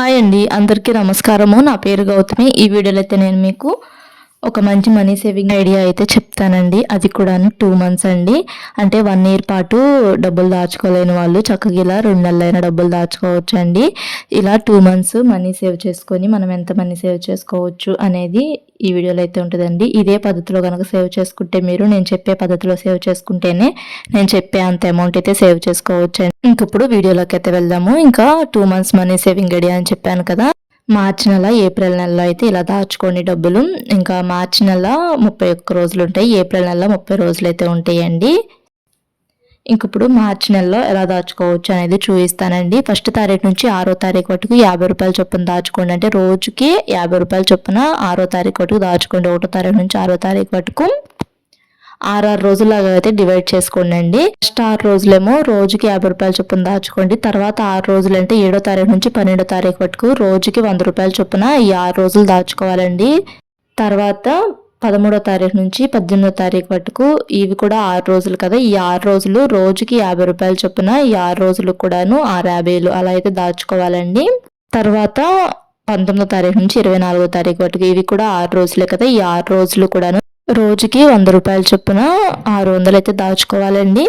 Hi అండి. అందరికీ నమస్కారము. నా పేరు గౌతమి. ఈ వీడియోలో అయితే నేను మీకు ఒక మంచి మనీ సేవింగ్ ఐడియా అయితే చెప్తానండి. అది కూడా టూ మంత్స్ అండి. అంటే వన్ ఇయర్ పాటు డబ్బులు దాచుకోలేని వాళ్ళు చక్కగా ఇలా రెండు నెలలైన డబ్బులు దాచుకోవచ్చు అండి. ఇలా టూ మంత్స్ మనీ సేవ్ చేసుకొని మనం ఎంత మనీ సేవ్ చేసుకోవచ్చు అనేది ఈ వీడియోలో అయితే ఉంటుందండి. ఇదే పద్ధతిలో కనుక సేవ్ చేసుకుంటే మీరు నేను చెప్పే పద్ధతిలో సేవ్ చేసుకుంటేనే నేను చెప్పే అంత అమౌంట్ అయితే సేవ్ చేసుకోవచ్చు అండి ఇంకప్పుడు వీడియోలోకి అయితే వెళ్దాము. ఇంకా two months money saving idea అని చెప్పాను కదా. మార్చి నెల ఏప్రిల్ నెలలో అయితే ఇలా దాచుకోండి డబ్బులు. ఇంకా మార్చి నెల ముప్పై ఒక్క రోజులు ఉంటాయి. ఏప్రిల్ నెల ముప్పై రోజులు అయితే ఉంటాయండి. ఇంక ఇప్పుడు మార్చి నెలలో ఎలా దాచుకోవచ్చు అనేది చూపిస్తానండి. ఫస్ట్ తారీఖు నుంచి ఆరో తారీఖు వరకు యాభై రూపాయల చొప్పున దాచుకోండి. అంటే రోజుకి యాభై రూపాయల చొప్పున ఆరో తారీఖు వరకు దాచుకోండి. ఒకటో తారీఖు నుంచి ఆరో తారీఖు వరకు. ఆరారు రోజులాగా అయితే డివైడ్ చేసుకోండి ఫస్ట్ ఆరు రోజులేమో రోజుకి యాభై రూపాయల చొప్పున దాచుకోండి. తర్వాత ఆరు రోజులు అంటే ఏడో తారీఖు నుంచి పన్నెండో తారీఖు వరకు రోజుకి వంద రూపాయల చొప్పున ఈ ఆరు రోజులు దాచుకోవాలండి. తర్వాత పదమూడో తారీఖు నుంచి పద్దెనిమిదో తారీఖు వరకు ఇవి కూడా ఆరు రోజులు కదా. ఈ ఆరు రోజులు రోజుకి యాభై రూపాయల చొప్పున ఈ ఆరు రోజులు కూడాను ఆరు యాభైలు అలా అయితే దాచుకోవాలండి. తర్వాత పంతొమ్మిదో తారీఖు నుంచి ఇరవై నాలుగో తారీఖు వరకు ఇవి కూడా ఆరు రోజులే కదా. ఈ ఆరు రోజులు కూడాను రోజుకి వంద రూపాయల చొప్పున ఆరు వందలు అయితే దాచుకోవాలండి.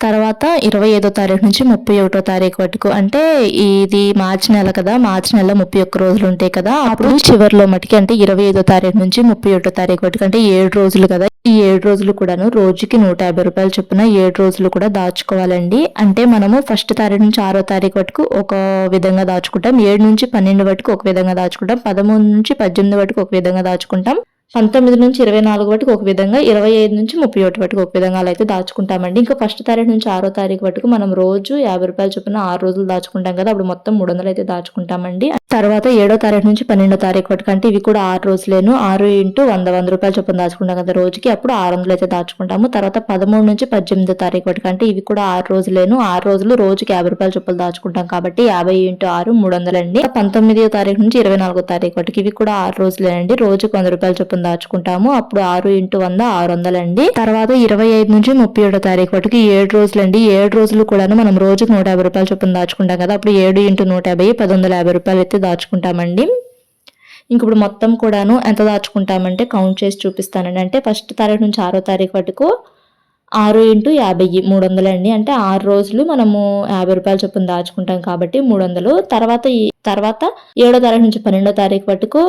తర్వాత ఇరవై ఐదో తారీఖు నుంచి ముప్పై ఒకటో తారీఖు వరకు అంటే ఇది మార్చి నెల కదా మార్చి నెల ముప్పై ఒక్క రోజులు ఉంటాయి కదా. అప్పుడు చివరిలో మటుకి అంటే ఇరవై ఐదో తారీఖు నుంచి ముప్పై ఒకటో తారీఖు వరకు అంటే ఏడు రోజులు కదా. ఈ ఏడు రోజులు కూడాను రోజుకి నూట యాభై రూపాయలు చొప్పున ఏడు రోజులు కూడా దాచుకోవాలండి. అంటే మనము ఫస్ట్ తారీఖు నుంచి ఆరో తారీఖు వరకు ఒక విధంగా దాచుకుంటాం. ఏడు నుంచి పన్నెండు వరకు ఒక విధంగా దాచుకుంటాం. పదమూడు నుంచి పద్దెనిమిది వరకు ఒక విధంగా దాచుకుంటాం. పంతొమ్మిది నుంచి ఇరవై నాలుగు వరకు ఒక విధంగా ఇరవై ఐదు నుంచి ముప్పై ఒకటి వరకు ఒక విధంగా అలా అయితే దాచుకుంటామండి. ఇంకా ఫస్ట్ తారీఖు నుంచి ఆరో తారీఖు వరకు మనం రోజు యాభై రూపాయలు చొప్పున ఆరు రోజులు దాచుకుంటాం కదా అప్పుడు మొత్తం మూడు వందలు అయితే దాచుకుంటామండి. తర్వాత ఏడో తారీఖు నుంచి పన్నెండో తారీఖు వరకు అంటే ఇవి కూడా ఆరు రోజులేను ఆరు ఇంటూ వంద వంద రూపాయలు చొప్పున దాచుకుంటాం కదా రోజుకి అప్పుడు ఆరు వందలు అయితే దాచుకుంటాము. తర్వాత పదమూడు నుంచి పద్దెనిమిదో తారీఖు వరకు అంటే ఇవి కూడా ఆరు రోజులేను ఆరు రోజులు రోజుకి యాభై రూపాయలు చొప్పులు దాచుకుంటాం కాబట్టి యాభై ఇంటూ ఆరు మూడు వందలండి. పంతొమ్మిదో తారీఖు నుంచి ఇరవై నాలుగో తారీఖు వరకు ఇవి కూడా ఆరు రోజులేనండి రోజుకి వంద రూపాయలు చొప్పున దాచుకుంటాము. అప్పుడు ఆరు ఇంటూ వంద ఆరు వందలండి. తర్వాత ఇరవై ఐదు నుంచి ముప్పై ఏడో తారీఖు వరకు ఏడు రోజులండి. ఏడు రోజులు కూడాను మనం రోజుకు నూట యాభై రూపాయలు చొప్పున దాచుకుంటాం కదా. అప్పుడు ఏడు ఇంటూ నూట యాభై పది వందల యాభై రూపాయలు అయితే దాచుకుంటామండి. ఇంక ఇప్పుడు మొత్తం కూడాను ఎంత దాచుకుంటామంటే కౌంట్ చేసి చూపిస్తానండి. అంటే ఫస్ట్ తారీఖు నుంచి ఆరో తారీఖు వరకు ఆరు ఇంటూ యాభై మూడు వందలు అండి అంటే ఆరు రోజులు మనము యాభై రూపాయల చొప్పున దాచుకుంటాం కాబట్టి మూడు వందలు. తర్వాత తర్వాత ఏడో తారీఖు నుంచి పన్నెండో తారీఖు వరకు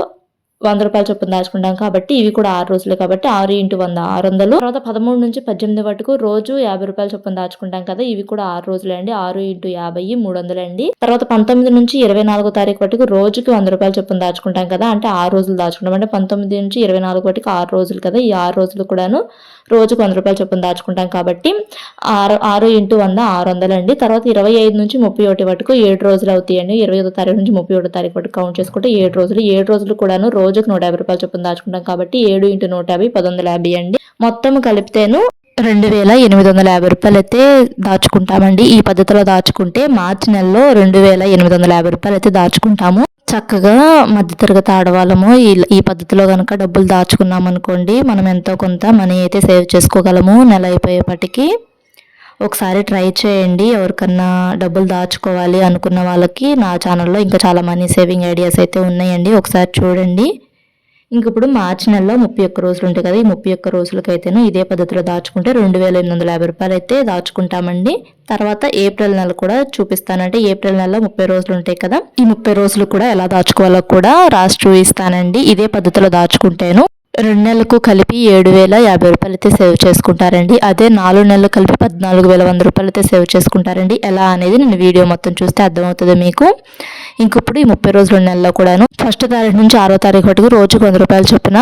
వంద రూపాయలు చొప్పున దాచుకుంటాం కాబట్టి ఇవి కూడా ఆరు రోజులు కాబట్టి ఆరు ఇంటూ వంద ఆరు వందలు. తర్వాత పదమూడు నుంచి పద్దెనిమిది వరకు రోజు యాభై రూపాయలు చొప్పున దాచుకుంటాం కదా ఇవి కూడా ఆరు రోజులు అండి. ఆరు ఇంటూ యాభై మూడు వందలు అండి. తర్వాత పంతొమ్మిది నుంచి ఇరవై నాలుగో తారీఖు వరకు రోజుకి వంద రూపాయలు చొప్పున దాచుకుంటాం కదా అంటే ఆరు రోజులు దాచుకుంటాం. అంటే పంతొమ్మిది నుంచి ఇరవై నాలుగు వరకు ఆరు రోజులు కదా ఈ ఆరు రోజులు కూడాను రోజుకు వంద రూపాయలు చొప్పున దాచుకుంటాం కాబట్టి ఆరు ఆరు ఇంటూ వంద ఆరు వందలు అండి. తర్వాత ఇరవై ఐదు నుంచి ముప్పై ఒకటి వరకు ఏడు రోజులు అవుతాయండి. ఇరవై ఐదో తారీఖు నుంచి ముప్పై ఒకటో తారీఖు వరకు కౌంట్ చేసుకుంటే ఏడు రోజులు. ఏడు రోజులు కూడాను రోజుకు నూట యాభై రూపాయలు చొప్పున దాచుకుంటాం కాబట్టి ఏడు ఇంటూ నూట యాభై పది వందల యాభై అండి. మొత్తం కలిపితేను రెండు వేల ఎనిమిది వందల యాభై రూపాయలు అయితే దాచుకుంటామండి. ఈ పద్ధతిలో దాచుకుంటే మార్చి నెలలో రెండు వేల ఎనిమిది వందల యాభై రూపాయలు అయితే దాచుకుంటాము. చక్కగా మధ్యతరగతి ఆడవాళ్ళము ఈ ఈ పద్ధతిలో కనుక డబ్బులు దాచుకున్నాం అనుకోండి మనం ఎంతో కొంత మనీ అయితే సేవ్ చేసుకోగలము. నెల అయిపోయేపటికి ఒకసారి ట్రై చేయండి. ఎవరికన్నా డబ్బులు దాచుకోవాలి అనుకున్న వాళ్ళకి నా ఛానల్లో ఇంకా చాలా మనీ సేవింగ్ ఐడియాస్ అయితే ఉన్నాయండి. ఒకసారి చూడండి. ఇంక ఇప్పుడు మార్చి నెలలో ముప్పై ఒక్క రోజులు ఉంటాయి కదా ఈ ముప్పై ఒక్క రోజులకైతేను ఇదే పద్ధతిలో దాచుకుంటే రెండు వేల ఎనిమిది వందల యాభై రూపాయలు అయితే దాచుకుంటామండి. తర్వాత ఏప్రిల్ నెల కూడా చూపిస్తానంటే ఏప్రిల్ నెలలో ముప్పై రోజులు ఉంటాయి కదా ఈ ముప్పై రోజులు కూడా ఎలా దాచుకోవాలో కూడా రాసి చూపిస్తానండి. ఇదే పద్ధతిలో దాచుకుంటాను రెండు నెలలకు కలిపి ఏడు వేల యాభై రూపాయలు అయితే సేవ్ చేసుకుంటారండి. అదే నాలుగు నెలలు కలిపి పద్నాలుగు వేల వంద రూపాయలు అయితే సేవ్ చేసుకుంటారండి. ఎలా అనేది నేను వీడియో మొత్తం చూస్తే అర్థమవుతుంది మీకు. ఇంకప్పుడు ఈ ముప్పై రోజుల నెలలో కూడాను ఫస్ట్ తారీఖు నుంచి ఆరో తారీఖు వరకు రోజుకు వంద రూపాయలు చొప్పున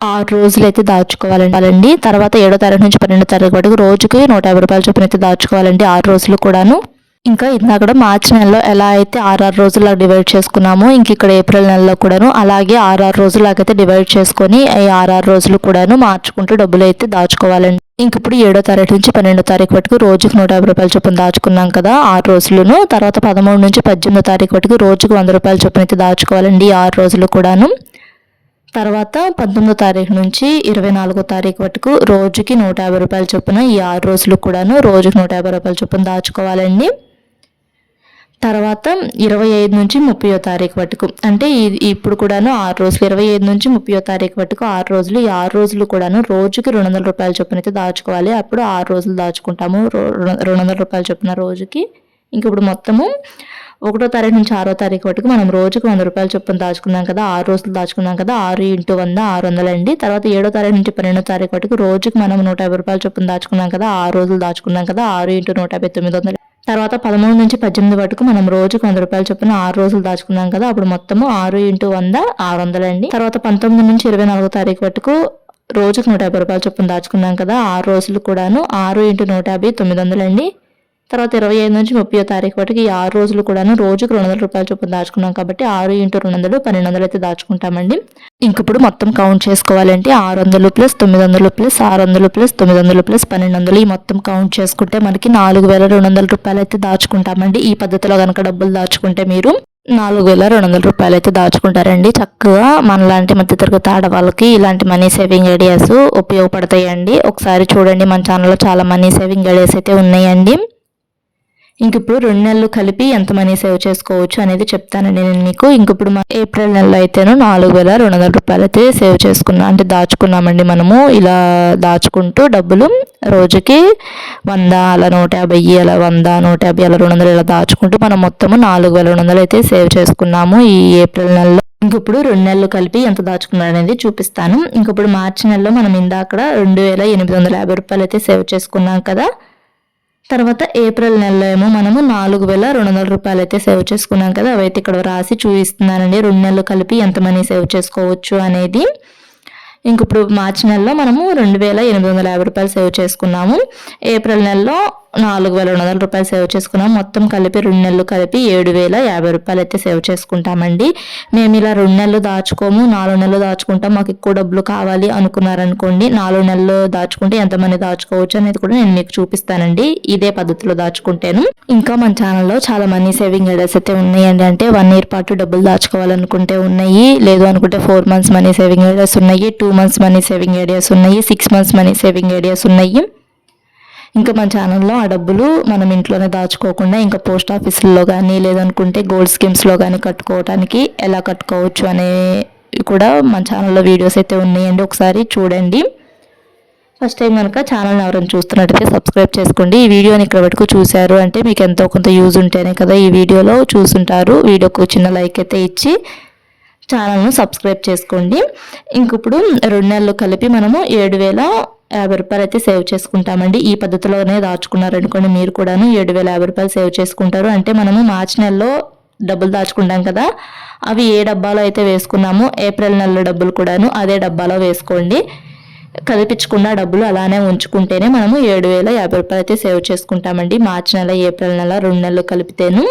ఆరు రోజులు అయితే దాచుకోవాలండి. తర్వాత ఏడో తారీఖు నుంచి పన్నెండో తారీఖు వరకు రోజుకి నూట యాభై రూపాయల చొప్పున అయితే దాచుకోవాలండి. ఆరు రోజులు కూడాను ఇంకా ఇందాక మార్చి నెలలో ఎలా అయితే ఆర్ఆర్ రోజులు డివైడ్ చేసుకున్నామో ఇంక ఇక్కడ ఏప్రిల్ నెలలో కూడాను అలాగే ఆర్ఆర్ రోజులాగైతే డివైడ్ చేసుకొని ఈ ఆర్ఆర్ రోజులు కూడాను మార్చుకుంటూ డబ్బులు అయితే దాచుకోవాలండి. ఇంక ఇప్పుడు ఏడో తారీఖు నుంచి పన్నెండో తారీఖు వరకు రోజుకు నూట యాభై రూపాయల చొప్పున దాచుకున్నాం కదా ఆరు రోజులను. తర్వాత పదమూడు నుంచి పద్దెనిమిదో తారీఖు వరకు రోజుకు వంద రూపాయల చొప్పున అయితే దాచుకోవాలండి ఆరు రోజులు కూడాను. తర్వాత పంతొమ్మిదో తారీఖు నుంచి ఇరవై నాలుగో తారీఖు వరకు రోజుకి నూట యాభై రూపాయల చొప్పున ఈ ఆరు రోజులు కూడాను రోజుకి నూట యాభై రూపాయల చొప్పున దాచుకోవాలండి. తర్వాత ఇరవై ఐదు నుంచి ముప్పయో తారీఖు వరకు. అంటే ఇది ఇప్పుడు కూడాను ఆరు రోజులు ఇరవై ఐదు నుంచి ముప్పయో తారీఖు వరకు ఆరు రోజులు ఈ ఆరు రోజులు కూడాను రోజుకి రెండు వందల రూపాయల చొప్పున అయితే దాచుకోవాలి. అప్పుడు ఆరు రోజులు దాచుకుంటాము రెండు వందల రూపాయల చొప్పున రోజుకి. ఇంక ఇప్పుడు మొత్తము ఒకటో తారీఖు నుంచి ఆరో తారీఖు వరకు మనం రోజుకు వంద రూపాయల చొప్పున దాచుకున్నాం కదా ఆరు రోజులు దాచుకున్నాం కదా ఆరు ఇంటూ వంద ఆరు వందలు అండి. తర్వాత ఏడో తారీఖు నుంచి పన్నెండో తారీఖు వరకు రోజుకి మనం నూట యాభై రూపాయల చొప్పున దాచుకున్నాం కదా ఆరు రోజులు దాచుకున్నాం కదా ఆరు ఇంటూ నూట యాభై తొమ్మిది వందలు తర్వాత పదమూడు నుంచి పద్దెనిమిది వరకు మనం రోజుకు వంద రూపాయల చొప్పున ఆరు రోజులు దాచుకున్నాం కదా. అప్పుడు మొత్తము ఆరు ఇంటూ వంద ఆరు వందలు అండి. తర్వాత పంతొమ్మిది నుంచి ఇరవై నాలుగో తారీఖు వరకు రోజుకు నూట యాభై రూపాయల చొప్పున దాచుకున్నాం కదా. ఆరు రోజులు కూడాను ఆరు ఇంటూ నూట యాభై తొమ్మిది వందలు అండి. తర్వాత ఇరవై ఐదు నుంచి ముప్పై తారీఖు వరకు ఈ ఆరు రోజులు కూడాను రోజుకు రెండు వందల రూపాయల చొప్పున దాచుకున్నాం కాబట్టి ఆరు ఇంటూ రెండు వందలు పన్నెండు వందలు అయితే దాచుకుంటామండి. ఇంక ఇప్పుడు మొత్తం కౌంట్ చేసుకోవాలంటే ఆరు వందలు ప్లస్ తొమ్మిది వందలు ప్లస్ ఆరు వందలు ప్లస్ తొమ్మిది వందలు ప్లస్ పన్నెండు వందలు ఈ మొత్తం కౌంట్ చేసుకుంటే మనకి నాలుగు వేల రెండు వందల రూపాయలు అయితే దాచుకుంటామండి. ఈ పద్ధతిలో కనుక డబ్బులు దాచుకుంటే మీరు నాలుగు వేల రెండు వందల రూపాయలు అయితే దాచుకుంటారండి. చక్కగా మనలాంటి మధ్యతరగతి ఆడవాళ్ళకి ఇలాంటి మనీ సేవింగ్ ఐడియాస్ ఉపయోగపడతాయండి. ఒకసారి చూడండి మన ఛానల్లో చాలా మనీ సేవింగ్ ఐడియాస్ అయితే ఉన్నాయండి. ఇంక ఇప్పుడు రెండు నెలలు కలిపి ఎంత మనీ సేవ్ చేసుకోవచ్చు అనేది చెప్తానండి నేను మీకు ఇంక ఇప్పుడు మా ఏప్రిల్ నెలలో అయితేను నాలుగు వేల రెండు వందల రూపాయలు అయితే సేవ్ చేసుకున్నాం అంటే దాచుకున్నామండి మనము. ఇలా దాచుకుంటూ డబ్బులు రోజుకి వంద అలా నూట యాభై అలా వంద నూట యాభై అలా రెండు వందలు ఇలా దాచుకుంటూ మనం మొత్తము నాలుగు వేల రెండు వందలు అయితే సేవ్ చేసుకున్నాము ఈ ఏప్రిల్ నెలలో. ఇంక ఇప్పుడు రెండు నెలలు కలిపి ఎంత దాచుకున్నాడు అనేది చూపిస్తాను. ఇంకప్పుడు మార్చి నెలలో మనం ఇందాక రెండు వేల ఎనిమిది వందల యాభై రూపాయలు అయితే సేవ్ చేసుకున్నాం కదా. తర్వాత ఏప్రిల్ నెలలో ఏమో మనము నాలుగు వేల రెండు వందల రూపాయలు అయితే సేవ్ చేసుకున్నాం కదా అవైతే ఇక్కడ రాసి చూపిస్తున్నానండి. రెండు నెలలు కలిపి ఎంత మనీ సేవ్ చేసుకోవచ్చు అనేది. ఇంక ఇప్పుడు మార్చి నెలలో మనము రెండు వేల ఎనిమిది వందల యాభై రూపాయలు సేవ్ చేసుకున్నాము. ఏప్రిల్ నెలలో నాలుగు వేల రెండు వందల రూపాయలు సేవ్ చేసుకున్నాం. మొత్తం కలిపి రెండు నెలలు కలిపి ఏడు వేల యాభై రూపాయలు అయితే సేవ్ చేసుకుంటామండి. మేము ఇలా రెండు నెలలు దాచుకోము నాలుగు నెలలు దాచుకుంటాం. మాకు ఎక్కువ డబ్బులు కావాలి అనుకున్నారనుకోండి నాలుగు నెలలు దాచుకుంటే ఎంతమంది దాచుకోవచ్చు అనేది కూడా నేను మీకు చూపిస్తానండి. ఇదే పద్ధతిలో దాచుకుంటాను. ఇంకా మన ఛానల్లో చాలా మనీ సేవింగ్ ఐడియాస్ అయితే ఉన్నాయండి అంటే వన్ ఇయర్ పాటు డబ్బులు దాచుకోవాలనుకుంటే ఉన్నాయి. లేదు అనుకుంటే four months money saving ideas ఉన్నాయి. Two months money saving ideas ఉన్నాయి. Six months money saving ideas ఉన్నాయి. ఇంకా మన ఛానల్లో ఆ డబ్బులు మనం ఇంట్లోనే దాచుకోకుండా ఇంకా పోస్ట్ ఆఫీసుల్లో కానీ లేదనుకుంటే గోల్డ్ స్కీమ్స్లో కానీ కట్టుకోవడానికి ఎలా కట్టుకోవచ్చు అనే కూడా మన ఛానల్లో వీడియోస్ అయితే ఉన్నాయండి. ఒకసారి చూడండి. ఫస్ట్ టైం కనుక ఛానల్ని ఎవరైనా చూస్తున్నట్టయితే సబ్స్క్రైబ్ చేసుకోండి. ఈ వీడియోని ఇక్కడ వరకు చూశారు అంటే మీకు ఎంతో కొంత యూజ్ ఉంటేనే కదా ఈ వీడియోలో చూసుంటారు. వీడియోకు చిన్న లైక్ అయితే ఇచ్చి ఛానల్ను సబ్స్క్రైబ్ చేసుకోండి. ఇంక ఇప్పుడు రెండు నెలలు కలిపి మనము ఏడు వేల యాభై రూపాయలు అయితే సేవ్ చేసుకుంటామండి. ఈ పద్ధతిలోనే దాచుకున్నారనుకోండి మీరు కూడాను ఏడు వేల యాభై రూపాయలు సేవ్ చేసుకుంటారు. అంటే మనము మార్చి నెలలో డబ్బులు దాచుకుంటాం కదా అవి ఏ డబ్బాలో అయితే వేసుకున్నామో ఏప్రిల్ నెలలో డబ్బులు కూడాను అదే డబ్బాలో వేసుకోండి. కదిపించకుండా డబ్బులు అలానే ఉంచుకుంటేనే మనము ఏడు వేల యాభై రూపాయలు అయితే సేవ్ చేసుకుంటామండి. మార్చి నెల ఏప్రిల్ నెల రెండు నెలలు కలిపితేను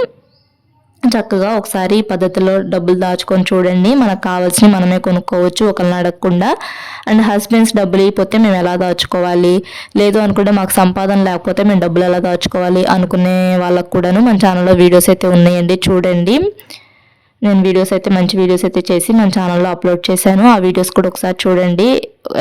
చక్కగా ఒకసారి ఈ పద్ధతిలో డబ్బులు దాచుకొని చూడండి. మనకు కావాల్సినవి మనమే కొనుక్కోవచ్చు ఒకరిని అడగకుండా. అండ్ హస్బెండ్స్ డబ్బులు అయిపోతే మేము ఎలా దాచుకోవాలి? లేదు అనుకుంటే మాకు సంపాదన లేకపోతే మేము డబ్బులు ఎలా దాచుకోవాలి? అనుకునే వాళ్ళకు కూడాను మన ఛానల్లో వీడియోస్ అయితే ఉన్నాయండి. చూడండి. నేను వీడియోస్ అయితే మంచి వీడియోస్ అయితే చేసి మన ఛానల్లో అప్లోడ్ చేశాను. ఆ వీడియోస్ కూడా ఒకసారి చూడండి.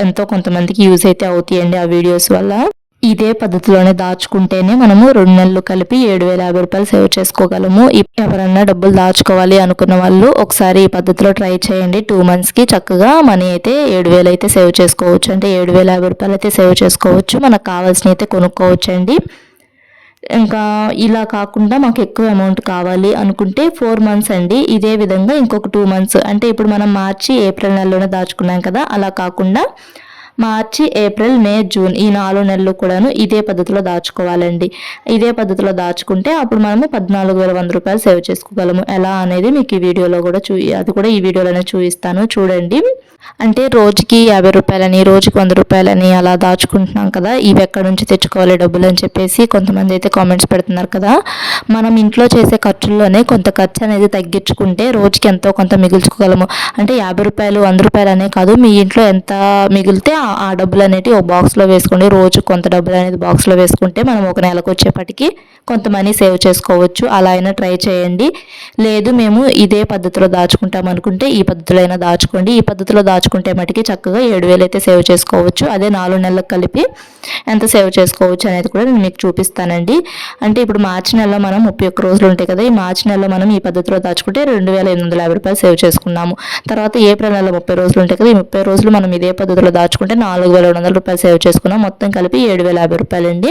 ఎంతో కొంతమందికి యూజ్ అయితే అవుతాయండి ఆ వీడియోస్ వల్ల. ఇదే పద్ధతిలోనే దాచుకుంటేనే మనము రెండు నెలలు కలిపి ఏడు వేల యాభై రూపాయలు సేవ్ చేసుకోగలము. ఎవరన్నా డబ్బులు దాచుకోవాలి అనుకున్న వాళ్ళు ఒకసారి ఈ పద్ధతిలో ట్రై చేయండి. టూ మంత్స్కి చక్కగా మనీ అయితే ఏడు వేలు అయితే సేవ్ చేసుకోవచ్చు. అంటే ఏడు వేల యాభై రూపాయలు అయితే సేవ్ చేసుకోవచ్చు. మనకు కావాల్సినవి అయితే కొనుక్కోవచ్చు అండి ఇంకా ఇలా కాకుండా మాకు ఎక్కువ అమౌంట్ కావాలి అనుకుంటే ఫోర్ మంత్స్ అండి. ఇదే విధంగా ఇంకొక టూ మంత్స్ అంటే ఇప్పుడు మనం మార్చి ఏప్రిల్ నెలలోనే దాచుకున్నాం కదా అలా కాకుండా మార్చి ఏప్రిల్ మే జూన్ ఈ నాలుగు నెలలు కూడాను ఇదే పద్ధతిలో దాచుకోవాలండి. ఇదే పద్ధతిలో దాచుకుంటే అప్పుడు మనము పద్నాలుగు వేల వంద రూపాయలు సేవ్ చేసుకోగలము. ఎలా అనేది మీకు ఈ వీడియోలో కూడా చూ అది కూడా ఈ వీడియోలోనే చూపిస్తాను. చూడండి. అంటే రోజుకి యాభై రూపాయలని రోజుకి వంద రూపాయలని అలా దాచుకుంటున్నాం కదా ఇవి ఎక్కడి నుంచి తెచ్చుకోవాలి డబ్బులు అని చెప్పేసి కొంతమంది అయితే కామెంట్స్ పెడుతున్నారు కదా. మనం ఇంట్లో చేసే ఖర్చుల్లోనే కొంత ఖర్చు అనేది తగ్గించుకుంటే రోజుకి ఎంతో కొంత మిగుల్చుకోగలము. అంటే యాభై రూపాయలు వంద రూపాయలు అనే కాదు మీ ఇంట్లో ఎంత మిగిలితే ఆ డబ్బులు అనేవి ఒక బాక్స్లో వేసుకోండి. రోజు కొంత డబ్బులు అనేది బాక్స్లో వేసుకుంటే మనం ఒక నెలకు వచ్చేపటికి కొంత మనీ సేవ్ చేసుకోవచ్చు. అలా అయినా ట్రై చేయండి. లేదు మేము ఇదే పద్ధతిలో దాచుకుంటాం అనుకుంటే ఈ పద్ధతిలో అయినా దాచుకోండి. ఈ పద్ధతిలో దాచుకుంటే మటుకి చక్కగా ఏడు వేలు అయితే సేవ్ చేసుకోవచ్చు. అదే నాలుగు నెలలకు కలిపి ఎంత సేవ్ చేసుకోవచ్చు అనేది కూడా నేను మీకు చూపిస్తానండి. అంటే ఇప్పుడు మార్చి నెలలో మనం ముప్పై ఒక్క రోజులు ఉంటాయి కదా ఈ మార్చి నెలలో మనం ఈ పద్ధతిలో దాచుకుంటే రెండు వేల ఎనిమిది వందల యాభై రూపాయలు సేవ్ చేసుకున్నాము. తర్వాత ఏప్రిల్ నెల ముప్పై రోజులు ఉంటాయి కదా ఈ ముప్పై రోజులు మనం ఇదే పద్ధతిలో దాచుకుంటే అంటే నాలుగు వేల రెండు వందల రూపాయలు సేవ్ చేసుకున్నాం. మొత్తం కలిపి ఏడు వేల యాభై రూపాయలు అండి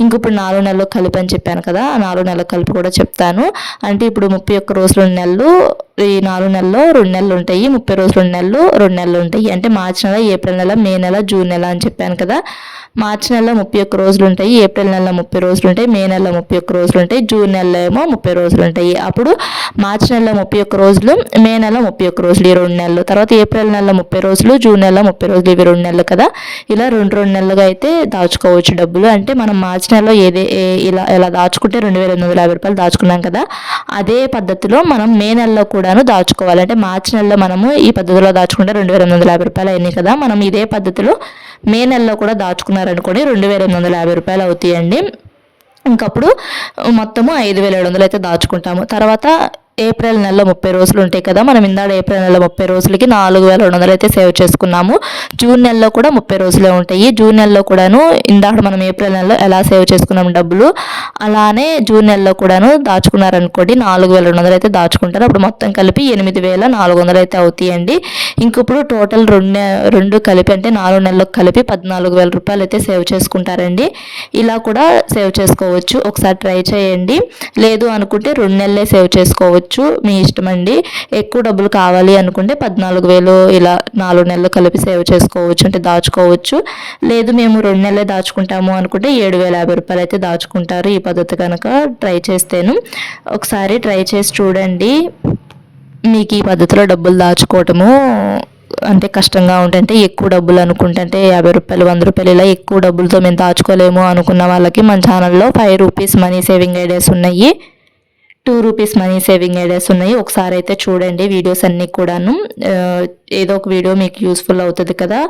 ఇంక ఇప్పుడు నాలుగు నెలలు కలిపి అని చెప్పాను కదా ఆ నాలుగు నెలలు కలిపి కూడా చెప్తాను. అంటే ఇప్పుడు ముప్పై ఒక్క రోజులు నెలలు ఈ నాలుగు నెలల్లో రెండు నెలలు ఉంటాయి. ముప్పై రోజులు రెండు నెలలు రెండు నెలలు ఉంటాయి. అంటే మార్చి నెల ఏప్రిల్ నెల మే నెల జూన్ నెల అని చెప్పాను కదా. మార్చి నెలలో ముప్పై ఒక్క రోజులు ఉంటాయి ఏప్రిల్ నెలలో ముప్పై రోజులు ఉంటాయి మే నెలలో ముప్పై ఒక్క రోజులు ఉంటాయి జూన్ నెలలో ఏమో ముప్పై రోజులు ఉంటాయి. అప్పుడు మార్చి నెలలో ముప్పై ఒక్క రోజులు మే నెల ముప్పై ఒక్క రోజులు ఈ రెండు నెలలు. తర్వాత ఏప్రిల్ నెలలో ముప్పై రోజులు జూన్ నెలలో ముప్పై రోజులు ఇవి రెండు నెలలు కదా? ఇలా రెండు రెండు నెలలుగా అయితే దాచుకోవచ్చు డబ్బులు. అంటే మనం మార్చి నెలలో ఏదే ఇలా ఇలా దాచుకుంటే రెండు వేల ఎనిమిది వందల యాభై రూపాయలు దాచుకున్నాం కదా? అదే పద్ధతిలో మనం మే నెలలో కూడాను దాచుకోవాలి. అంటే మార్చి నెలలో మనము ఈ పద్ధతిలో దాచుకుంటే రెండు వేల ఎనిమిది వందల యాభై రూపాయలు అయినాయి కదా? మనం ఇదే పద్ధతిలో మే నెలలో కూడా దాచుకున్నారనుకోండి రెండు వేల ఎనిమిది వందల యాభై రూపాయలు అవుతాయండి. ఇంకప్పుడు మొత్తము ఐదు వేల ఏడు వందలు అయితే దాచుకుంటాము. తర్వాత ఏప్రిల్ నెలలో ముప్పై రోజులు ఉంటాయి కదా మనం ఇందాడ ఏప్రిల్ నెల ముప్పై రోజులకి నాలుగు వేల రెండు వందలు అయితే సేవ్ చేసుకున్నాము. జూన్ నెలలో కూడా ముప్పై రోజులే ఉంటాయి. జూన్ నెలలో కూడాను ఇందాక మనం ఏప్రిల్ నెలలో ఎలా సేవ్ చేసుకున్నాము డబ్బులు అలానే జూన్ నెలలో కూడాను దాచుకున్నారనుకోండి నాలుగు వేల రెండు వందలు అయితే దాచుకుంటారు. అప్పుడు మొత్తం కలిపి ఎనిమిది వేల నాలుగు వందలు అయితే అవుతాయండి. ఇంక ఇప్పుడు టోటల్ రెండు రెండు కలిపి అంటే నాలుగు నెలలకు కలిపి పద్నాలుగు వేల రూపాయలు అయితే సేవ్ చేసుకుంటారండి. ఇలా కూడా సేవ్ చేసుకోవచ్చు. ఒకసారి ట్రై చేయండి. లేదు అనుకుంటే రెండు నెలలే సేవ్ చేసుకోవచ్చు. చేసుకోవచ్చు మీ ఇష్టం అండి. ఎక్కువ డబ్బులు కావాలి అనుకుంటే పద్నాలుగు వేలు ఇలా నాలుగు నెలలు కలిపి సేవ్ చేసుకోవచ్చు అంటే దాచుకోవచ్చు. లేదు మేము రెండు నెలలే దాచుకుంటాము అనుకుంటే ఏడు వేల యాభై రూపాయలు అయితే దాచుకుంటారు ఈ పద్ధతి కనుక. ట్రై చేస్తేను. ఒకసారి ట్రై చేసి చూడండి. మీకు ఈ పద్ధతిలో డబ్బులు దాచుకోవటము అంటే కష్టంగా ఉంటుంటే ఎక్కువ డబ్బులు అనుకుంటుంటే యాభై రూపాయలు వంద రూపాయలు ఇలా ఎక్కువ డబ్బులతో మేము దాచుకోలేము అనుకున్న వాళ్ళకి మన ఛానల్లో five rupees money saving ideas ఉన్నాయి. Two rupees money saving ideas ఉన్నాయి. ఒకసారి అయితే చూడండి వీడియోస్ అన్నీ కూడాను. ఏదో ఒక వీడియో మీకు యూస్ఫుల్ అవుతుంది కదా.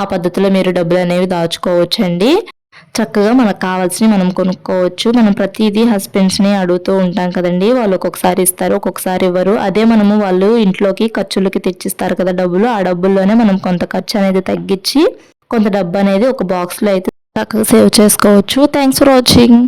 ఆ పద్ధతిలో మీరు డబ్బులు అనేవి దాచుకోవచ్చండి. చక్కగా మనకు కావాల్సినవి మనం కొనుక్కోవచ్చు. మనం ప్రతిదీ హస్బెండ్స్ని అడుగుతూ ఉంటాం కదండి. వాళ్ళు ఒక్కొక్కసారి ఇస్తారు ఒక్కొక్కసారి ఇవ్వరు. అదే మనము వాళ్ళు ఇంట్లోకి ఖర్చులకి తెచ్చిస్తారు కదా డబ్బులు. ఆ డబ్బుల్లోనే మనం కొంత ఖర్చు అనేది తగ్గించి కొంత డబ్బు అనేది ఒక బాక్స్లో అయితే చక్కగా సేవ్ చేసుకోవచ్చు. Thanks for watching.